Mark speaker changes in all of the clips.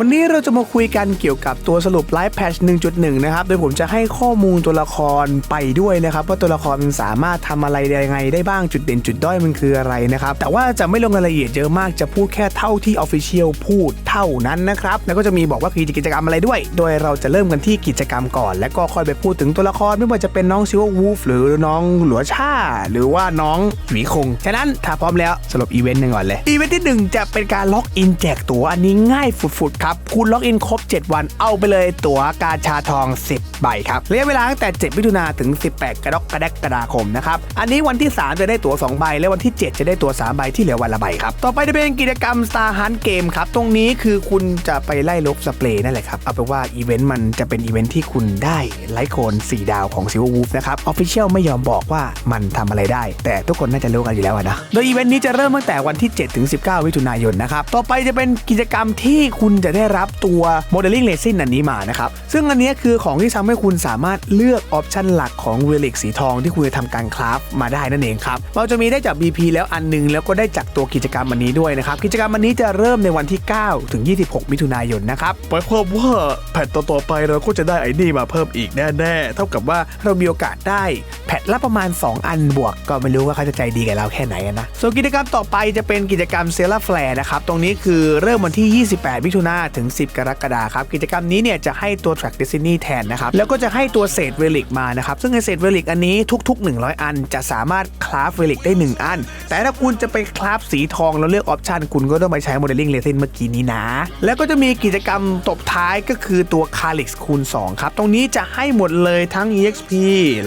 Speaker 1: วันนี้เราจะมาคุยกันเกี่ยวกับตัวสรุปไลฟ์แพช1.1 นะครับ โดยผมจะให้ข้อมูลตัวละครไปด้วยนะครับ ว่าตัวละครมันสามารถทำอะไรได้ยังไงได้บ้างจุดเด่นจุดด้อยมันคืออะไรนะครับ แต่ว่าจะไม่ลงรายละเอียดเยอะมากจะพูดแค่เท่าที่ Official พูดเท่านั้นนะครับ แล้วก็จะมีบอกว่าคือกิจกรรมอะไรด้วย โดยเราจะเริ่มกันที่กิจกรรมก่อน แล้วก็ค่อยไปพูดถึงตัวละครไม่ว่าจะเป็นน้องซิววูฟหรือน้องหลัวชาหรือว่าน้องหวีคงฉะนั้นถ้าพร้อมแล้วสรุปอีเวนต์หนึ่งก่อนเลยอีเวนต์ที่หนึ่งจะเป็นการล็อกอินแจกตั๋วอันนี้ง่ายฝุดๆครับคุณล็อกอินครบ 7 วันเอาไปเลยตั๋วกาชาทอง 10 ใบครับระยะเวลาตั้งแต่ 7 มิถุนาถึง 18 กรกฎาคมนะครับ อันนี้วันที่ 3 จะได้ตั๋ว2ใบ และวันที่ 7 จะได้ตั๋ว3ใบที่เหลือวันละใบครับ ต่อไปจะเป็นกิจกรรม Star Hunt Game ครับ ตรงนี้คือคุณจะไปไล่ลบสเปรย์นั่นแหละครับ เอาเป็นว่าอีเวนต์มันจะเป็นอีเวนต์ที่คุณได้ไลค์โคน4 ดาวของ Silver Wolf นะครับ Official ไม่ยอมบอกว่ามันทำอะไรได้ แต่ทุกคนน่าจะรู้กันอยู่แล้วนะ โดยอีเวนต์นี้จะเริ่มตั้งแต่วันที่7ถึง19มิถุนายนนะครับ ต่อไปจะเป็นกิจกรรมที่คุณจะได้ได้รับตัว Modeling Resin อันนี้มานะครับ ซึ่งอันนี้คือของที่ทำให้คุณสามารถเลือกออปชันหลักของเวลิกสีทองที่คุณจะทำการคราฟมาได้นั่นเองครับ เราจะมีได้จาก BP แล้วอันหนึง แล้วก็ได้จากตัวกิจกรรมอันนี้ด้วยนะครับ กิจกรรมอันนี้จะเริ่มในวันที่ 9 ถึง 26 มิถุนายนนะครับหมายความว่าแพทต่อๆไปเราก็จะได้ไอ้นี่มาเพิ่มอีกแน่ๆ เท่ากับว่าเรามีโอกาสได้แพทละประมาณ 2 อันบวก ก็ไม่รู้ว่าเขาจะใจดีกับเราแค่ไหนนะ ส่วนกิจกรรมต่อไปจะเป็นกิจกรรมเซล a แฟร์นะครับ ตรงนี้คือเริ่มวันที่ 28 มิถุนาถึง10 กรกฎาคมครับ กิจกรรมนี้เนี่ยจะให้ตัว Track Destiny แทนนะครับ แล้วก็จะให้ตัวเศษเวลิกมานะครับ ซึ่งไอเศษเวลิกอันนี้ทุก ๆ 100 อัน จะสามารถคราฟเวลิกได้ 1 อัน แต่ถ้าคุณจะไปคราฟสีทองแล้วเลือกออปชันคุณก็ต้องไปใช้ Modeling Resin เมื่อกี้นี้นะ แล้วก็จะมีกิจกรรมตบท้ายก็คือตัว c a l i x คูณ2ครับตรงนี้จะให้หมดเลยทั้ง EXP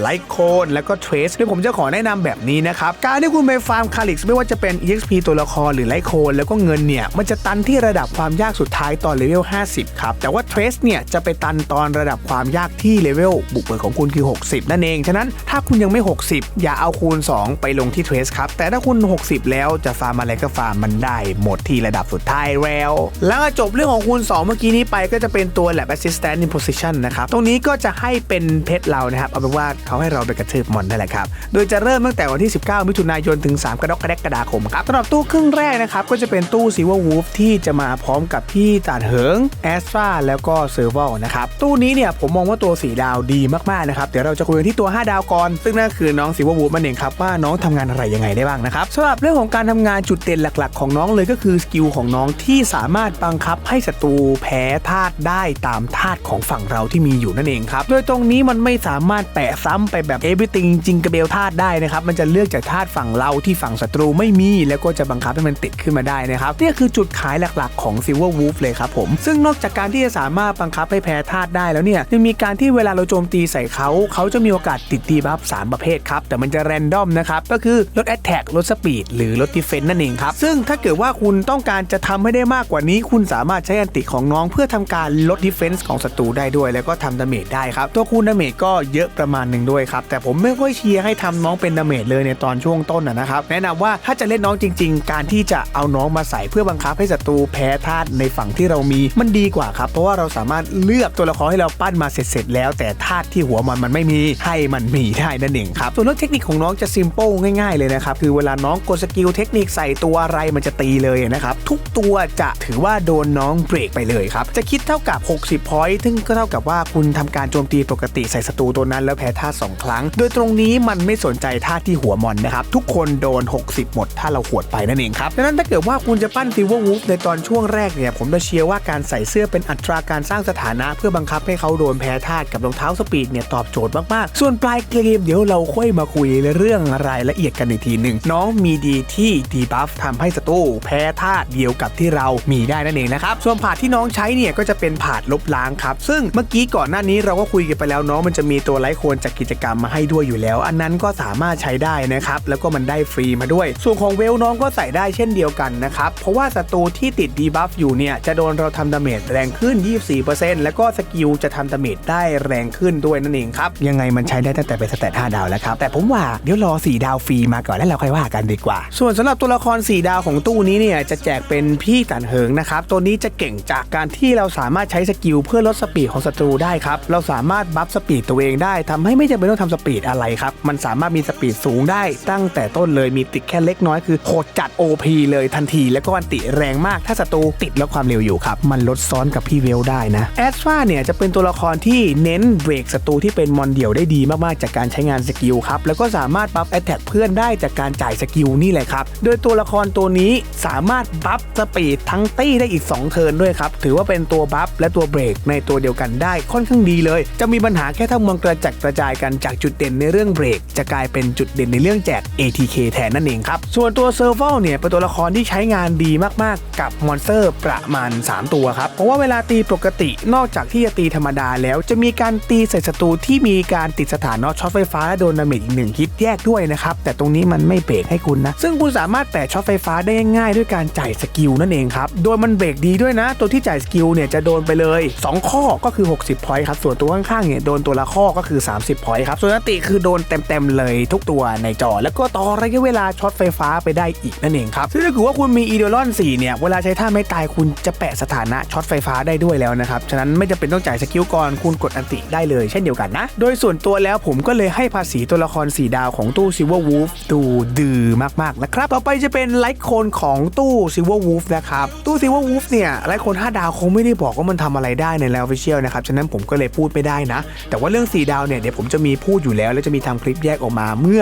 Speaker 1: Light Cone แล้วก็ Trace โดยผมจะขอแนะนำแบบนี้นะครับการที่คุณไปฟาร์ม c a l i x ไม่ว่าจะเป็น EXP ตัวละครหรือ Light Cone แล้วก็เงินเนี่ยมันจะตันที่ระดับความยากสุดท้ายตอนเลเวล 50 ครับ แต่ว่า Trace เนี่ยจะไปตันตอนระดับความยากที่เลเวลบุกเบิกของคุณคือ 60 นั่นเอง ฉะนั้นถ้าคุณยังไม่ 60 อย่าเอาคูณ 2 ไปลงที่ Trace ครับ แต่ถ้าคุณ 60 แล้วจะฟาร์มอะไรก็ฟาร์มมันได้ หมดที่ระดับสุดท้ายแล้ว แล้วจบเรื่องของคูณ 2 เมื่อกี้นี้ไปก็จะเป็นตัว Lab Assistant in Position นะครับ ตรงนี้ก็จะให้เป็นเพชรเรานะครับ เอาเป็นว่าเขาให้เราไปกระทืบมอนนั่นแหละครับ โดยจะเริ่มตั้งแต่วันที่ 19 มิถุนายนถึง 3 กรกฎาคมครับสำหรับตู้ครึ่งแรกนะครับก็จะเป็นตู้ Silver Wolf ที่จะมาพร้อมกับพี่ตาดเหิงแอสตราแล้วก็เซอร์วลนะครับตู้นี้เนี่ยผมมองว่าตัว 4 ดาวดีมากๆนะครับเดี๋ยวเราจะคุยกันที่ตัว 5 ดาวก่อน ซึ่งนั่นคือน้อง Silver Wolf มันเองครับว่าน้องทำงานอะไรยังไงได้บ้างนะครับสำหรับเรื่องของการทำงานจุดเด่นหลัก ๆ ของน้องเลยก็คือสกิลของน้องที่สามารถบังคับให้ศัตรูแพ้ธาตุได้ตามธาตุของฝั่งเราที่มีอยู่นั่นเองครับโดยตรงนี้มันไม่สามารถแปะซ้ำไปแบบ everything จริงกระเบลธาตุได้นะครับมันจะเลือกจากธาตุฝั่งเราที่ฝั่งศัตรูไม่มี แล้วก็จะบังคับให้มันติดขึ้นมาได้นะครับนี่คือจุดขายหลักๆของ Silver Wolf เลยครับผมซึ่งนอกจากการที่จะสามารถบังคับให้แพ้ธาตุได้แล้วเนี่ยยังมีการที่เวลาเราโจมตีใส่เขาเขาจะมีโอกาสติดดีบัฟสามประเภทครับแต่มันจะแรนดอมนะครับก็คือลด Attack ลด Speed หรือลด Defense นั่นเองครับซึ่งถ้าเกิดว่าคุณต้องการจะทำให้ได้มากกว่านี้ คุณสามารถใช้อันติของน้องเพื่อทำการลด Defense ของศัตรูได้ด้วย แล้วก็ทำดาเมจได้ครับตัวคูณดาเมจก็เยอะประมาณหนึ่งด้วยครับแต่ผมไม่ค่อยเชียร์ให้ทำน้องเป็นดาเมจเลยในตอนช่วงต้นนะครับแนะนำว่าถ้าจะเล่นน้องจริง ๆ การที่จะเอาน้องมาใส่เพื่อบังคับให้ศัตรูแพ้ธาตุในฝั่งที่เรามีมันดีกว่าครับ เพราะว่าเราสามารถเลือกตัวละครให้เราปั้นมาเสร็จๆแล้ว แต่ธาตุที่หัวมันมันไม่มีให้มันมีได้นั่นเองครับส่วนเรื่องเทคนิคของน้องจะซิมเปิลง่ายๆเลยนะครับคือเวลาน้องกดสกิลเทคนิคใส่ตัวอะไรมันจะตีเลยนะครับทุกตัวจะถือว่าโดนน้องเบรกไปเลยครับจะคิดเท่ากับ 60พอยต์ซึ่งก็เท่ากับว่าคุณทำการโจมตีปกติใส่ศัตรูตัวนั้นแล้วแพ้ธาตุสองครั้ง โดยตรงนี้มันไม่สนใจธาที่หัวมอนนะครับทุกคนโดน 60 หมดถ้าเราขวดไปนั่นเองครับดังนั้นถ้าเกิดว่าคุณจะปั้นซิลเวอร์วูฟในตอนช่วงแรกเนี่ยผมจะเชียร์ว่าการใส่เสื้อเป็นอัตราการสร้างสถานะ เพื่อบังคับให้เขาโดนแพ้ธาตุกับรองเท้าสปีดเนี่ยตอบโจทย์มากๆ ส่วนปลายเกมเดี๋ยวเราค่อยมาคุยเรื่องรายละเอียดกันอีกทีหนึ่งน้องมีดีที่ดีบัฟทำให้ศัตรูแพ้ธาตุเดียวกับที่เรามีได้นั่นเองนะครับส่วนผาดที่น้องใช้เนี่ยก็จะเป็นผาดลบล้างครับ ซึ่งเมื่อกี้ก่อนหน้านี้เราก็คุยกันไปแล้วน้องมันจะมีตัวไลท์โคนจากกิจกรรมมาให้ด้วยอยู่แล้ว อันนั้นก็สามารถใช้ได้นะครับแล้วก็มันได้ฟรีมาด้วย ส่วนของเวลน้องก็ใส่ได้เช่นเดียวกันนะครับเพราะว่าศัตรูที่ติดดีบัฟอยู่เนี่ยจะโดนเราทำดาเมจแรงขึ้น 24%แล้วก็สกิลจะทำดาเมจได้แรงขึ้นด้วยนั่นเองครับ ยังไงมันใช้ได้ตั้งแต่เป็นสเตต5ดาวแล้วครับ แต่ผมว่าเดี๋ยวรอ 4 ดาวฟรีมาก่อนแล้วเราค่อยว่ากันดีกว่า ส่วนสำหรับตัวละคร 4 ดาวของตู้นี้เนี่ยจะแจกเป็นพี่กันเหิงนะครับตัวนี้จะเก่งจากการที่เราสามารถใช้สกิลเพื่อลดสปีดของศัตรูได้ครับเราสามารถบัฟสปีดตัวเองได้ทำให้ไม่จำเป็นต้องทำสปีดอะไรครับมันสามารถมีสปีดสูงได้ตั้งแต่ต้นเลยมีติดแค่เล็กน้อยคือโหดจัด OP เลยทันที แล้วก็อันติแรงมากถ้าศัตรูติดแล้วความเร็วอยู่ครับ มันลดซ้อนกับพี่เวลได้นะแอสฟาเนี่ยจะเป็นตัวละครที่เน้นเบรกศัตรูที่เป็นมอนเดี่ยวได้ดีมากๆจากการใช้งานสกิลครับ แล้วก็สามารถบัฟแอตแทกเพื่อนได้จากการจ่ายสกิลนี่แหละครับ โดยตัวละครตัวนี้สามารถบัฟสปีดทั้งตี้ได้อีก 2 เทิร์นด้วยครับ ถือว่าเป็นตัวบัฟและตัวเบรกในตัวเดียวกันได้ค่อนข้างดีเลย จะมีปัญหาแค่ถ้ามันกระจัดกระจายกันจากจุดเด่นในเรื่องเบรก จะกลายเป็นจุดเด่นในเรื่องแจก ATK แทนนั่นเองครับส่วนตัวเซอร์เวลเนี่ยเป็นตัวละครที่ใช้งานดีมากๆ กับมอนสเตอร์ประมาณ3 ตัวครับ เพราะว่าเวลาตีปกตินอกจากที่จะตีธรรมดาแล้ว จะมีการตีใส่ศัตรูที่มีการติดสถานะช็อตไฟฟ้าและโดนดาเมจอีกหนึ่งฮิตแยกด้วยนะครับ แต่ตรงนี้มันไม่เบรกให้คุณนะ ซึ่งคุณสามารถแปะช็อตไฟฟ้าได้ง่ายๆด้วยการจ่ายสกิลนั่นเองครับ โดยมันเบรกดีด้วยนะ ตัวที่จ่ายสกิลเนี่ยจะโดนไปเลย 2 ข้อก็คือ 60พอยต์ครับส่วนตัวข้างๆเนี่ยโดนตัวละข้อก็คือ 30พอยต์ครับส่วนนติคือโดนเต็มๆเลยทุกตัวในจอ แล้วก็ต่อระยะเวลาช็อตไฟฟ้าไปได้อีกนั่นเองครับซึ่งถ้าเกิดว่าคุณมีอีโดลอน4เนี่ยเวลาใช้ท่าไม่ตายคุณจะแปะสถานะช็อตไฟฟ้าได้ด้วยแล้วนะครับ ฉะนั้นไม่จำเป็นต้องจ่ายสกิลก่อนคุณกดอันติได้เลยเช่นเดียวกันนะ โดยส่วนตัวแล้วผมก็เลยให้ภาษีตัวละคร 4 ดาวของตู้ Silver Wolf ดูดือมากๆนะครับ ต่อไปจะเป็นไลท์โคนของตู้ Silver Wolf นะครับ ตู้ Silver Wolf เนี่ยไลท์โคน 5 ดาวคงไม่ได้บอกว่ามันทำอะไรได้ในแล้ว Official นะครับ ฉะนั้นผมก็เลยพูดไม่ได้นะ แต่ว่าเรื่อง 4 ดาวเนี่ยเดี๋ยวผมจะมีพูดอยู่แล้ว แล้วจะมีทำคลิปแยกออกมาเมื่อ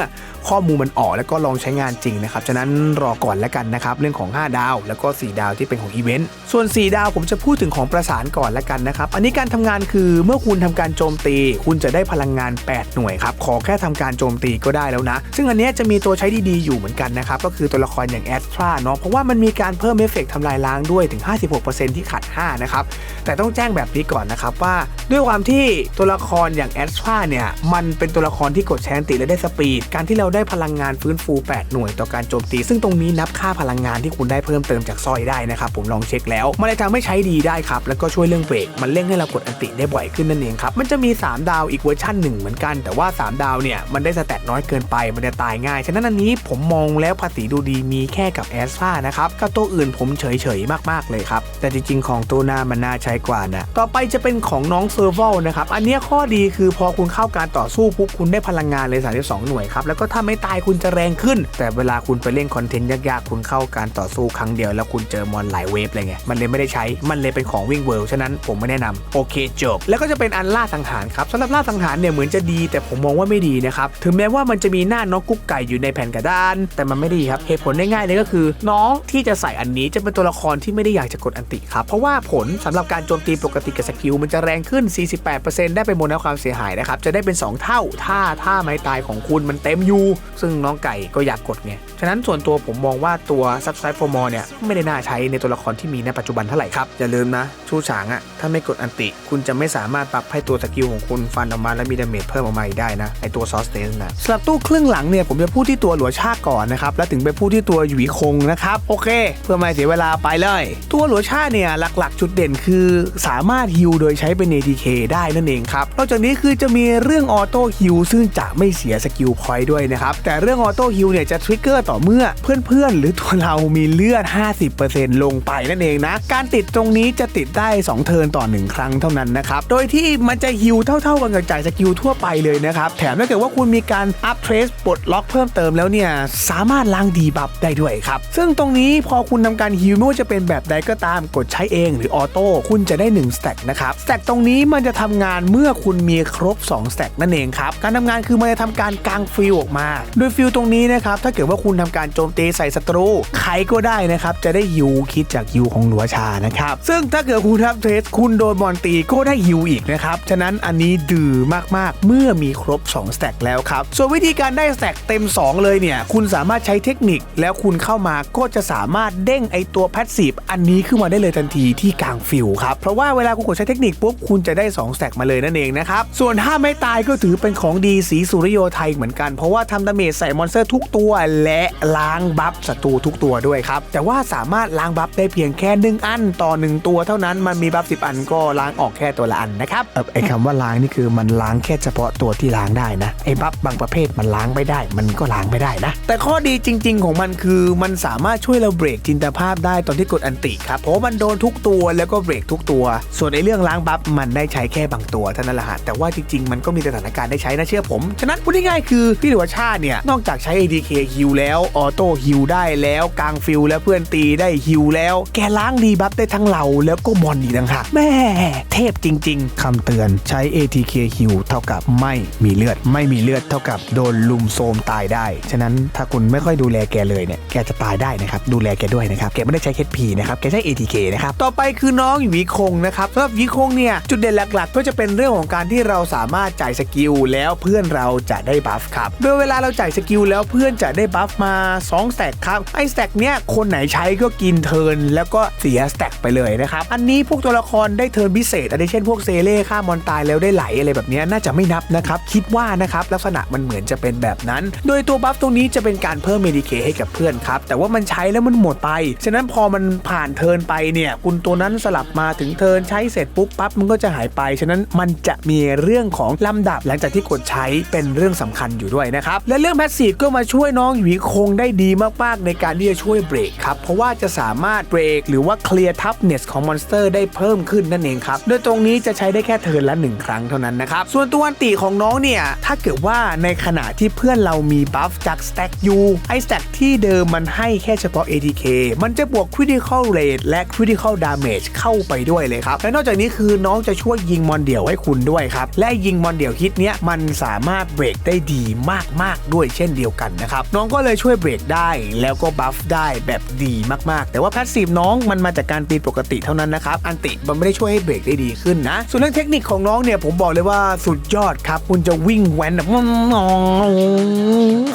Speaker 1: ข้อมูลมันออกแล้วก็ลองใช้งานจริงนะครับ ฉะนั้นรอก่อนแล้วกันนะครับเรื่องของ 5 ดาว แล้วก็ 4 ดาวที่เป็นของอีเวนต์ส่วน4 ดาวผมจะพูดถึงของประสานก่อนแล้วกันนะครับ อันนี้การทำงานคือเมื่อคุณทำการโจมตี คุณจะได้พลังงาน 8 หน่วยครับ ขอแค่ทำการโจมตีก็ได้แล้วนะ ซึ่งอันนี้จะมีตัวใช้ดีๆอยู่เหมือนกันนะครับ ก็คือตัวละครอย่างแอสตราเนาะ เพราะว่ามันมีการเพิ่มเอฟเฟกต์ทำลายล้างด้วยถึง 56%ที่ขัด 5 นะครับ แต่ต้องแจ้งแบบนี้ก่อนนะครับว่า ด้วยความที่ตัวละครอย่างแอสตราเนี่ย มันเป็นตัวละครที่กดแชนติและได้สปีด การที่เราได้พลังงานฟื้นฟู 8 หน่วยต่อการโจมตี ซึ่งตรงนี้นับค่าพลังงานที่คุณได้เพิ่มเติมจากสร้อยได้นะครับผมลองเช็คแล้วมันเลยทำให้ใช้ดีได้ครับ แล้วก็ช่วยเรื่องเบรกมันเร่งให้เรากดอันติได้บ่อยขึ้นนั่นเองครับ มันจะมี 3 ดาวอีกเวอร์ชันหนึ่งเหมือนกัน แต่ว่า 3 ดาวเนี่ย มันได้สแตทน้อยเกินไป มันจะตายง่าย ฉะนั้นอันนี้ผมมองแล้วภาษีดูดีมีแค่กับแอสฟานะครับ กับตัวอื่นผมเฉยๆ มากๆ เลยครับ แต่จริงๆ ของตัวหน้ามันน่าใช้กว่านะ ต่อไปจะเป็นของน้องเซอร์เวลนะครับ อันเนี้ยข้อดีคือพอคุณเข้าการต่อสู้ปุ๊บคุณได้พลังงานเลย 32 หน่วยครับ แล้วก็ถ้าไม่ตายคุณจะแรงขึ้น แต่เวลาคุณไปเล่นคอนเทนต์ยากๆ คุณเข้าการต่อสู้ครั้งเดียวแล้วคุณเจอมอนหลายเวฟเลยไง มันเลยไม่ได้ใช้ มันเลยเป็นของวิ่งเวิลด์ฉะนั้นผมไม่แนะนำโอเคจบ แล้วก็จะเป็นอันล่าสังหารครับสำหรับล่าสังหารเนี่ยเหมือนจะดี แต่ผมมองว่าไม่ดีนะครับถึงแม้ว่ามันจะมีหน้าน้องกุ๊กไก่อยู่ในแผ่นกระดาน แต่มันไม่ดีครับเหตุผลง่ายๆเลยก็คือ น้องที่จะใส่อันนี้จะเป็นตัวละครที่ไม่ได้อยากจะกดอันติครับเพราะว่าผลสำหรับการโจมตีปกติกับสกิลมันจะแรงขึ้น 48%ได้ไปโมนาความเสียหายนะครับจะได้เป็น 2 เท่าถ้าถ้าไม้ตายของคุณมันเต็มอยู่ซึ่งน้องไก่ก็อยากกดไงฉะนั้นส่วนตัวผมมองว่าตัว Subside for More เนี่ยไม่ได้น่าใช้ในตัวละครที่มีในปัจจุบันเท่าไหร่ครับ อย่าลืมนะ ชูฉางอะถ้าไม่กดอันติ คุณจะไม่สามารถปรับให้ตัวสกิลของคุณฟันออกมาและมีดาเมจเพิ่มออกมาอีกได้นะ ไอตัวซอสเตนนะสำหรับตู้ครึ่งหลังเนี่ยผมจะพูดที่ตัวหลัวชาก่อนนะครับ แล้วถึงไปพูดที่ตัวหยีคงนะครับ โอเค เพื่อไม่เสียเวลาไปเลย ตัวหลัวชาเนี่ยหลักๆ จุดเด่นคือ สามารถฮิลโดยใช้เป็น ATK ได้นั่นเองครับ นอกจากนี้คือจะมีเรื่องออโต้ฮิลซึ่งจะไม่เสียสกิลพอยต์ด้วยนะครับ แต่เรื่องออโต้ฮิลเนี่ยจะทริกเกอร์ต่อเมื่อเพื่อนๆหรือตัวเรามีเลือด 50%ลงไปนั่นเองนะกการติดตรงนี้จะติดได้ 2 เทิร์นต่อ 1 ครั้งเท่านั้นนะครับ โดยที่มันจะฮิลเท่า ๆกันกับจ่ายสกิลทั่วไปเลยนะครับ แถมถ้าเกิดว่าคุณมีการอัพเทรสปลดล็อกเพิ่มเติมแล้วเนี่ย สามารถล้างดีบัฟได้ด้วยครับ ซึ่งตรงนี้พอคุณทำการฮิลไม่ว่าจะเป็นแบบใดก็ตามกดใช้เองหรือออโต้คุณจะได้1สแต็กนะครับสแต็กตรงนี้มันจะทำงานเมื่อคุณมีครบ2สแต็กนั่นเองครับ การทำงานคือมันจะทำการกางฟิลออกมา โดยฟิลตรงนี้นะครับถ้าเกิดว่าคุณทำการโจมตีใส่ศัตรูใครก็ได้นะครับจะได้ฮิวคิดจากฮิวของหลัวชานะครับ ซึ่งถ้าเกิดคุณทับเทสคุณโดนบอลตีก็ได้ฮิวอีกนะครับ ฉะนั้นอันนี้ดื้อมากๆ เมื่อมีครบ 2 สแต็กแล้วครับ ส่วนวิธีการได้สแต็กเต็ม 2 เลยเนี่ย คุณสามารถใช้เทคนิคแล้วคุณเข้ามาก็จะสามารถเด้งไอตัวแพสซีฟอันนี้ขึ้นมาได้เลยทันทีที่กลางฟิลครับ เพราะว่าเวลาคุณกดใช้เทคนิคปุ๊บคุณจะได้ 2 สแต็กมาเลยนั่นเองนะครับ ส่วนถ้าไม่ตายก็ถือเป็นของดีสีสุริโยไทยเหมือนกัน เพราะว่าทำดาเมจใส่มอนสเตอร์ทุกตัวและล้างบัฟศัตรูทุกตัวด้วยครับ แต่ว่าสามารถล้างบัฟได้เพียงแค่1อันต่อ 1 ตัวเท่านั้นมันมีบัฟ10อันก็ล้างออกแค่ตัวละอันนะครับเออไอคำว่าล้างนี่คือมันล้างแค่เฉพาะตัวที่ล้างได้นะไอบัฟบางประเภทมันล้างไม่ได้ มันก็ล้างไม่ได้นะ แต่ข้อดีจริง ๆ ของมันคือมันสามารถช่วยเราเบรกจินตภาพได้ตอนที่กดอันติครับเพราะว่ามันโดนทุกตัวแล้วก็เบรกทุกตัว ส่วนในเรื่องล้างบัฟมันได้ใช้แค่บางตัวเท่านั้นแหละฮะแต่ว่าจริง ๆ มันก็มีสถานการณ์ได้ใช้นะเชื่อผมฉะนั้นพูดง่ายๆคือพี่หลวงชาติเนี่ยนอกจากใช้ ADK ฮิวแล้วออโต้ฮิวได้แล้วกลางฟิลแล้วเพื่อนตีได้ฮิวแล้วแกล้างดีบัฟได้ทั้งเราแล้วก็มอนอีกต่างหากแม่เทพจริง ๆคำเตือนใช้ ATK ฮิวเท่ากับไม่มีเลือด ไม่มีเลือดเท่ากับโดนลุมโซมตายได้ ฉะนั้นถ้าคุณไม่ค่อยดูแลแกเลยเนี่ยแกจะตายได้นะครับดูแลแกด้วยนะครับแกไม่ได้ใช้ HP นะครับแกใช้ ATK นะครับต่อไปคือน้องหวีคงนะครับสำหรับหวีคงเนี่ยจุดเด่นหลักๆ ก็จะเป็นเรื่องของการที่เราสามารถจ่ายสกิลแล้วเพื่อนเราจะได้บัฟครับโดยเวลาเราจ่ายสกิลแล้วเพื่อนจะได้บัฟมา2แต็กครับไอ้สกเนี้ยคนไหนใช้ก็กินเทิร์นแล้วก็เสียสแต็กไปเลยนะครับ อันนี้พวกตัวละครได้เทิร์นพิเศษอันนี้เช่นพวกเซเล่ฆ่ามอนตายแล้วได้ไหลอะไรแบบนี้น่าจะไม่นับนะครับ คิดว่านะครับลักษณะมันเหมือนจะเป็นแบบนั้น โดยตัวบัฟตรงนี้จะเป็นการเพิ่มเมดิเคให้กับเพื่อนครับ แต่ว่ามันใช้แล้วมันหมดไป ฉะนั้นพอมันผ่านเทิร์นไปเนี่ยคุณตัวนั้นสลับมาถึงเทิร์นใช้เสร็จปุ๊บปั๊บมันก็จะหายไป ฉะนั้นมันจะมีเรื่องของลำดับหลังจากที่กดใช้เป็นเรื่องสำคัญอยู่ด้วยนะครับและเรื่องแพสซีฟก็มาช่วยน้องหวีคงได้ดีมากๆ ในการที่จะช่วยเบรกครับเพราะว่าจะสามารถเบรกหรือว่าเคลยร์ทัฟเนสของมอนสเตอร์ได้เพิ่มขึ้นนั่นเองครับ โดยตรงนี้จะใช้ได้แค่เทิร์นละหนึ่งครั้งเท่านั้นนะครับ ส่วนตัวอันติของน้องเนี่ย ถ้าเกิดว่าในขณะที่เพื่อนเรามีบัฟจากสแต็กยูไอสแต็กที่เดิมมันให้แค่เฉพาะ ATK มันจะบวก Critical Rate และ Critical Damage เข้าไปด้วยเลยครับ และนอกจากนี้คือน้องจะช่วยยิงมอนเดี่ยวให้คุณด้วยครับ และยิงมอนเดี่ยวฮิตเนี้ยมันสามารถเบรกได้ดีมากๆด้วยเช่นเดียวกันนะครับน้องก็เลยช่วยเบรกได้แล้วก็บัฟได้แบบดีมากๆ แต่ว่าแพสซีฟน้องมันมาจากการตีปกติเท่านั้นนะครับ อันติมันไม่ได้ช่วยให้เบรกได้ดีขึ้นนะ ส่วนเรื่องเทคนิคของน้องเนี่ยผมบอกเลยว่าสุดยอดครับ คุณจะวิ่งแวนแบบ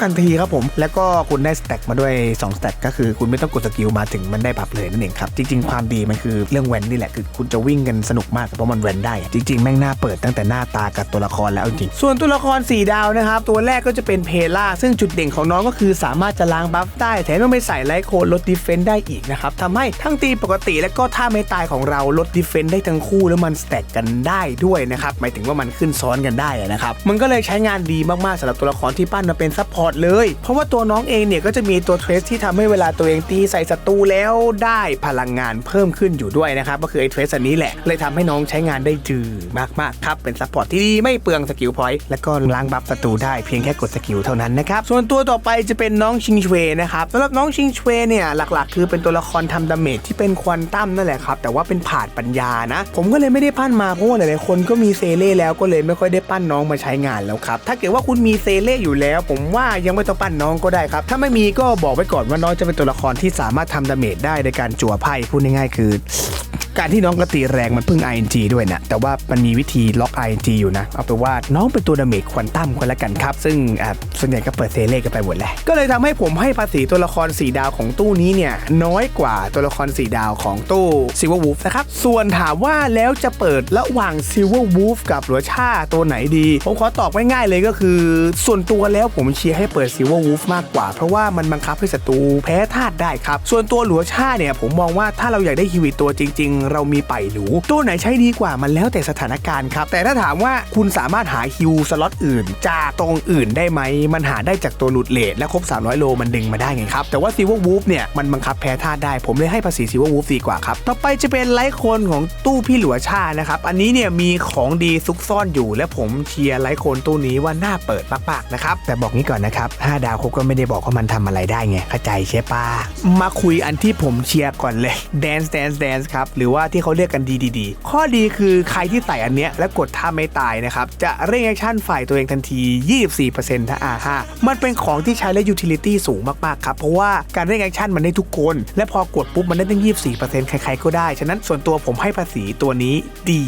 Speaker 1: ทันทีครับผม แล้วก็คุณได้สแต็กมาด้วย2สแต็กก็คือคุณไม่ต้องกดสกิลมาถึงมันได้บัฟเลยนั่นเองครับ จริง ๆ ความดีมันคือเรื่องแวนนี่แหละคือคุณจะวิ่งกันสนุกมากเพราะมันแวนได้ จริง ๆ แม่งหน้าเปิดตั้งแต่หน้าตากับตัวละครแล้วจริง ส่วนตัวละคร 4 ดาวนะครับตัวแรกก็จะเป็นเพล่าซึ่งจุดเด่นของน้องก็คือสามารถจะล้างบัฟได้แถมยังไปใส่ไลท์โคนลดดิเฟนได้อีกนะครับทำให้ทั้งตีปกติและก็ท่าไม่ตายของเราลดดิฟเฟนต์ได้ทั้งคู่แล้วมันสแต็กกันได้ด้วยนะครับหมายถึงว่ามันขึ้นซ้อนกันได้นะครับมันก็เลยใช้งานดีมากๆสำหรับตัวละครที่ปั้นมาเป็นซัพพอร์ตเลย เพราะว่าตัวน้องเองเนี่ยก็จะมีตัวเทรสที่ทำให้เวลาตัวเองตีใส่ศัตรูแล้วได้พลังงานเพิ่มขึ้นอยู่ด้วยนะครับก็คือไอ้เทรสอันนี้แหละเลยทำให้น้องใช้งานได้จืดมากๆครับเป็นซัพพอร์ตที่ดีไม่เปลืองสกิลพอยต์และก็ล้างบัฟศัตรูได้เพียงแค่กดสกิลเท่านั้นนะครับส่วนตัวต่อไปจะเป็นน้องชิงชเวนะครับสำหรับน้องชิงชเวเนี่ยหลักๆ คือเป็นตัวละครทำดาเมจที่เป็นควอนตั้มนั่นแหละครับ แต่ว่าเป็นผาดปัญญานะ ผมก็เลยไม่ได้ปั้นมาเพราะว่าหลายๆคนก็มีเซเล่แล้วก็เลยไม่ค่อยได้ปั้นน้องมาใช้งานแล้วครับ ถ้าเกิดว่าคุณมีเซเล่อยู่แล้ว ผมว่ายังไม่ต้องปั้นน้องก็ได้ครับ ถ้าไม่มีก็บอกไว้ก่อนว่าน้องจะเป็นตัวละครที่สามารถทำดาเมจได้ในการจั่วไพ่พูดง่ายๆคือการที่น้องกระตีแรงมันพึ่ง ING ด้วยนะ แต่ว่ามันมีวิธีล็อก ING อยู่นะ เอาไปนว่าน้องเป็นตัวดาเมจควอนตัมคนละกันครับ ซึ่งส่วนใหญ่ก็เปิดเซเล่กันไปหมดแหละก็เลยทำให้ผมให้ภาษีตัวละคร 4 ดาวของตู้นี้เนี่ย น้อยกว่าตัวละคร 4 ดาวของตู้ซิลเวอร์วูฟนะครับ ส่วนถามว่าแล้วจะเปิดระหว่างซิลเวอร์วูฟกับหลัวชาตัวไหนดี ผมขอตอบง่ายๆเลยก็คือ ส่วนตัวแล้วผมเชียร์ให้เปิดซิลเวอร์วูฟมากกว่า เพราะว่ามันบังคับให้ศัตรูแพ้ธาตุได้ครับ ส่วนตัวหลัวชาเนี่ยผมมองว่าถ้าเราอยากได้ฮิวิตตัวจริง ๆ เรามีไปหนูตัวไหนใช้ดีกว่ามันแล้วแต่สถานการณ์ครับแต่ถ้าถามว่าคุณสามารถหาฮิวสล็อตอื่นจากตรงอื่นได้ไหมมันหาได้จากตัวหลุดเลทและครบ 300 โลมันดึงมาได้ไงครับแต่ว่าซิลเวอร์วูฟเนี่ยมันบังคับแพ้ธาตุได้ผมเลยให้ภาษีซิลเวอร์วูฟดีกว่าครับ ต่อไปจะเป็นไลท์โคนของตู้พี่หลัวชานะครับ อันนี้เนี่ยมีของดีซุกซ่อนอยู่ และผมเชียร์ไลท์โคนตู้นี้ว่าน่าเปิดมากๆนะครับแต่บอกงี้ก่อนนะครับ5ดาวเขาก็ไม่ได้บอกว่ามันทำอะไรได้ไงเข้าใจใช่ปะมาคุยอันที่ผมเชียร์ก่อนเลย Dance Dance Dance ครับหรือว่าที่เขาเรียกกันดีดีๆ ข้อดีคือใครที่ใส่อันเนี้ยและกดท่าไม่ตายนะครับจะเร่งแอคชั่นฝ่ายตัวเองทันที 24%ถ้า R5 มันเป็นของที่ใช้และยูทิลิตี้สูงมากๆครับเพราะว่าการเร่งแอคชั่นมันได้ทุกคน และพอกดปุ๊บมันได้ตั้ง24ใครๆก็ได้ ฉะนั้นส่วนตัวผมให้ภาษีตัวนี้ดี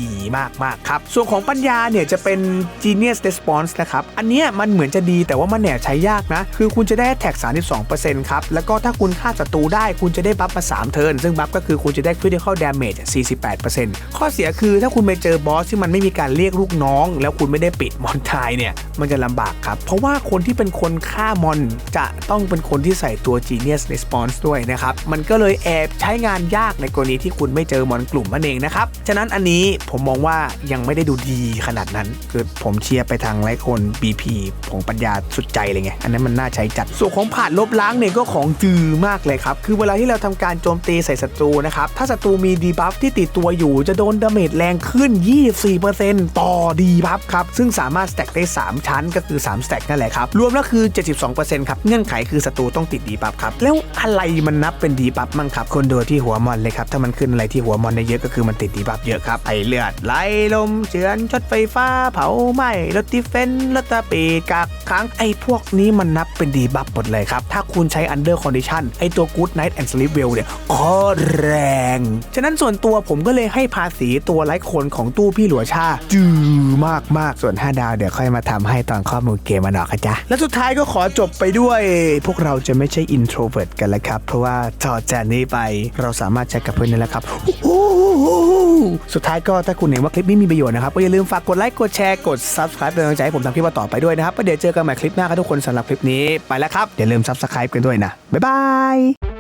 Speaker 1: มากๆครับ ส่วนของปัญญาเนี่ยจะเป็น Genius Response นะครับ อันเนี้ยมันเหมือนจะดีแต่ว่ามันแหนใช้ยากนะ คือคุณจะได้แท็ก 32%ครับ แล้วก็ถ้าคุณฆ่าศัตรูได้คุณจะได้บัฟมา 3 เทิร์น ซึ่งบัฟก็คือคุณจะได้ Critical Damage 48%ข้อเสียคือถ้าคุณไปเจอบอสที่มันไม่มีการเรียกลูกน้อง แล้วคุณไม่ได้ปิดมอนทายเนี่ยมันจะลำบากครับเพราะว่าคนที่เป็นคนฆ่ามอนจะต้องเป็นคนที่ใส่ตัว Genius Response ด้วยนะครับมันก็เลยแอบใช้งานยากในกรณีที่คุณไม่เจอมอนกลุ่มนั่นเองนะครับ ฉะนั้นอันนี้ผมมองว่ายังไม่ได้ดูดีขนาดนั้น คือผมเชียร์ไปทางไลค์คน BP ของปัญญาสุดใจเลยไง อันนั้นมันน่าใช้จัด ส่วนของผ่านลบล้างเนี่ยก็ของจือมากเลยครับ คือเวลาที่เราทำการโจมตีใส่ศัตรูนะครับ ถ้าศัตรูมีดีบัฟที่ติดตัวอยู่ จะโดนดาเมจแรงขึ้น 24%ต่อดีบัฟครับ ซึ่งสามารถสแต็กได้ 3 ชั้นก็คือ 3 สแต็กนั่นแหละครับ รวมแล้วคือ 72%ครับ เงื่อนไขคือศัตรูต้องติดดีบัฟครับ แล้วอะไรมันนับเป็นดีบัฟมั่งครับ คนโดยที่หัวมอนเลยครับ ถ้ามันขึ้นอะไรที่หัวมอนได้เยอะก็คือมันติดดีบัฟเยอะครับไอเลือดไหลลมเฉือนช็อตไฟฟ้าเผาไหม้รถดิเฟนรถตะปีกักค้างไอพวกนี้มันนับเป็นดีบัฟหมดเลยครับ ถ้าคุณใช้ Under Condition ไอตัว Good Night and Sleep Well เนี่ยโคตรแรง ฉะนั้นส่วนตัวผมก็เลยให้ภาษีตัวไลค์คนของตู้พี่หลัวชาจือมากมากส่วน 5 ดาวเดี๋ยวค่อยมาทำให้ตอนข้อมูลเกมมันอกะจ๊ะและสุดท้ายก็ขอจบไปด้วย พวกเราจะไม่ใช่ introvert กันแล้วครับ เพราะว่าต่อจากนี้ไปเราสามารถแชทกับเพื่อนได้แล้วครับ สุดท้ายก็ถ้าคุณเห็นว่าคลิปนี้มีประโยชน์นะครับก็อย่าลืมฝากกดไลค์กดแชร์กด subscribe เป็นกำลังใจให้ผมทำคลิปต่อไปด้วยนะครับเดี๋ยวเจอกันใหม่คลิปหน้าครับทุกคนสำหรับคลิปนี้ไปแล้วครับอย่าลืม subscribe กันด้วยนะบ๊ายบาย